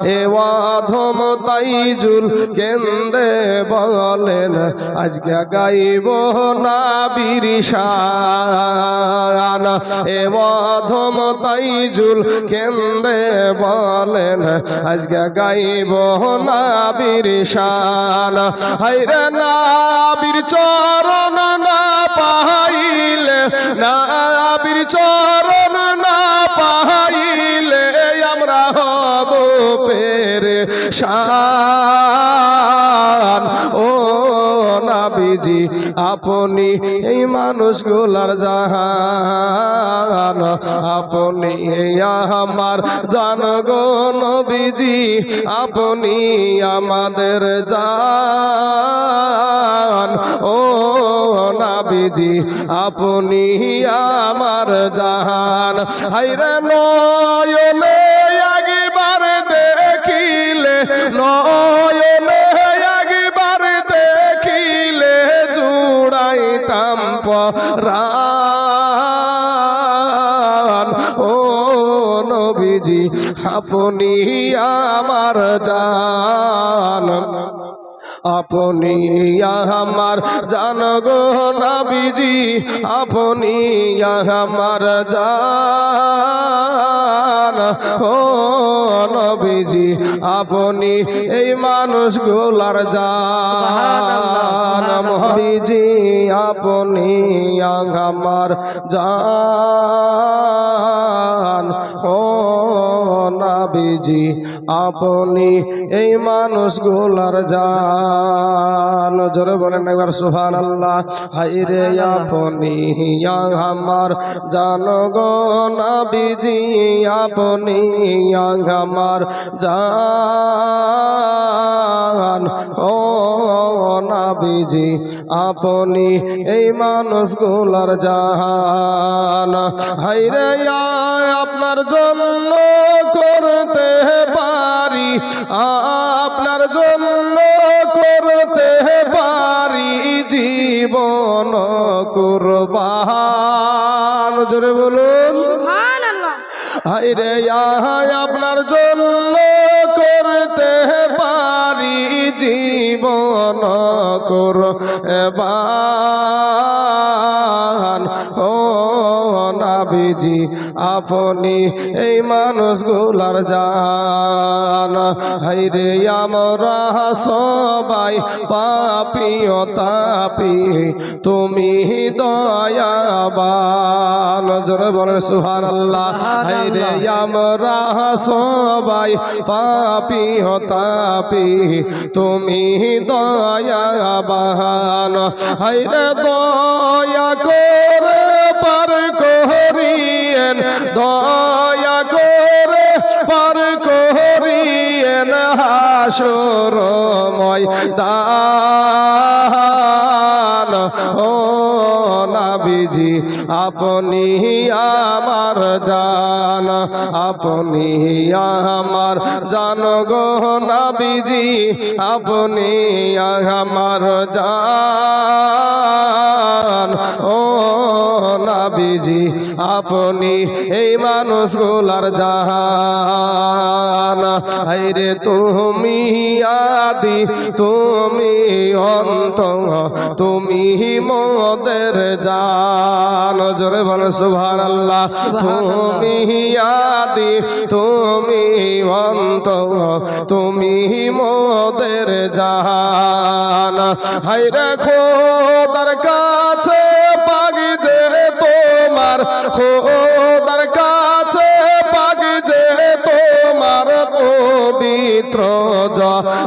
এ অধম তাইজুল কেন্দে বলেন, আজকে গাইব না বিরিশান। এ অধম তাইজুল কেন্দে বলেন, আজকে গাইব না বিরিশান। হাইরে না বীর চরণ না পাইলে না বীর চরণ না হব পেরে শান। ও নাবিজি, আপনি এই মানুষগুলার জাহান। আপনি আমার জান গো নবীজি, আপনি আমাদের জান ও নাবিজি, আপনি আমার জাহান। হাইরে দেখিলে নয়নে একবার দেখিলে জুড়াইতাম পরাণ। ও নবীজি আপনি আমার জান। আপনি আমার জান গো নবীজি আপনি আমার জান। ও নবীজি আপনি এই মানুষগুলার জান। নবীজি আপনি আমার জান। ও নাবিজি আপনি এই মানুষগুলার যান জোরে বলেন একবার সুহান আল্লাহ হাইরে আপনি আমার জান গো নাবিজি আপনি আমার যা নাবিজি আপনি এই মানুষগুলার জান হাইরে আপনার জন্য করতে পারি। আপনার জন্য করতে পারি জীবন কুরবান। জোরে বলুন। হাইরে আপনার জন্য করতে জীবন কর এবান নাবিজি আপনি এই মানুষগুলার জান। হাইরে আমরা সবাই পাপি ও তাপি, তুমি দয়াবান। জোরে বলেন সুহান আল্লাহ হাইরে আমরা সবাই পাপি ও তাপি, তুমি দয়াবান। হাইরে দয়া করে পার দয়া করে পার করিয়েন হাসর ময়দান ও নাবিজি, আপনি আমার জান। আপনি আমার জান গো নাবিজি, আপনি আমার জান। নাবিজি, আপনি এই মানুষগুলার জাহান। হাইরে তুমি আদি, তুমি অন্ত তুমি মোদের জান। জোরে বল সুভান আল্লাহ তুমি আদি, তুমি অন্ত তুমি মোদের জান। হাইরে খোদার কাছে যে তোমার খোদার কাছে পাগি যে তোমার পবিত্র জবান।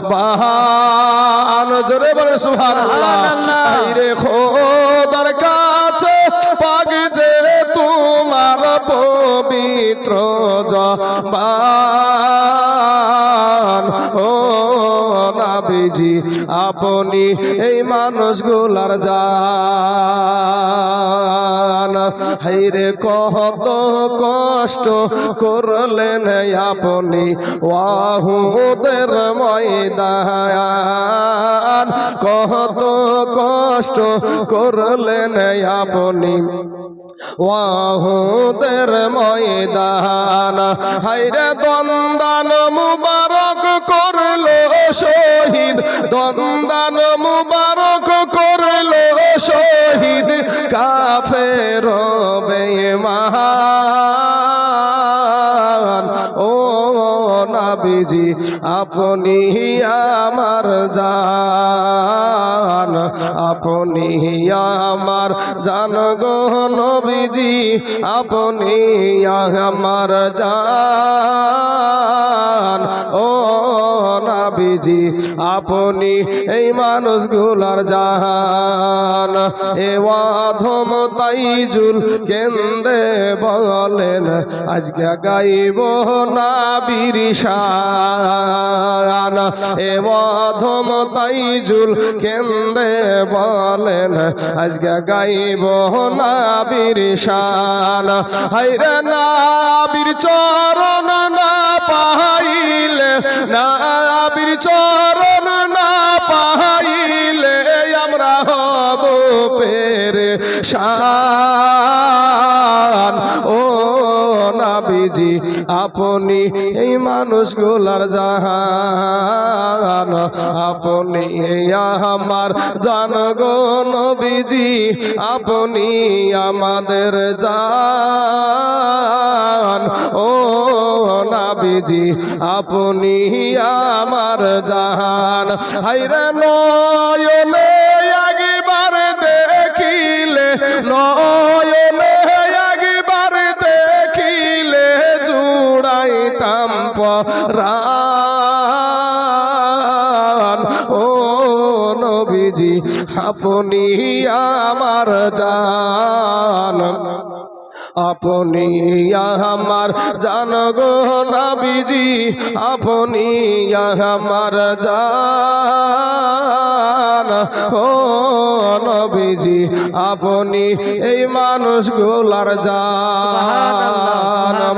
জোরে বলে সুবহানাল্লাহ। রে খোদার কাছে পাগি যে তোমার পবিত্র জবান। নাবিজি আপনি এই মানুষগুলার জান। হাইরে কত কষ্ট করলেন আপনি ওয়াহুদের ময়দান। কত কষ্ট করলেন আপনি। ওয়াহুদের ময়দান। হাইরে দন্দান মুবারক করল শহীদ। দন্দান মুবারক করল শহীদ। কাফের বেঈমান। নাবিজি, আপনি আমার জান। আপনি আমার জান গো নবীজি, আপনি আমার জান। ও নাবিজি, আপনি এই মানুষগুলার জাহান এ অধম তাইজুল কেন্দে বলেন, আজকে গাইব নাবির শান এ অধম তাইজুল কেন্দে বলেন, আজকে গাইব নাবির শান। হাইরে নাবির চরণ না পাইলে, নাবির চরণ না পাইলে আমরা হব পেরে শান ও নাবিজি আপনি এই মানুষগুলার জাহান। আপনি আমার জান গো আপনি আমাদের জান ও নাবিজি, আপনি আমার জাহান। হাইরে নয়নে একবার দেখিলে, নয়নে পরাণ ও নবীজি আপনি আমার জান। আপনি আমার জান গো নাবিজি আপনি আমার জান। ও নবীজি আপনি এই মানুষগুলার জান।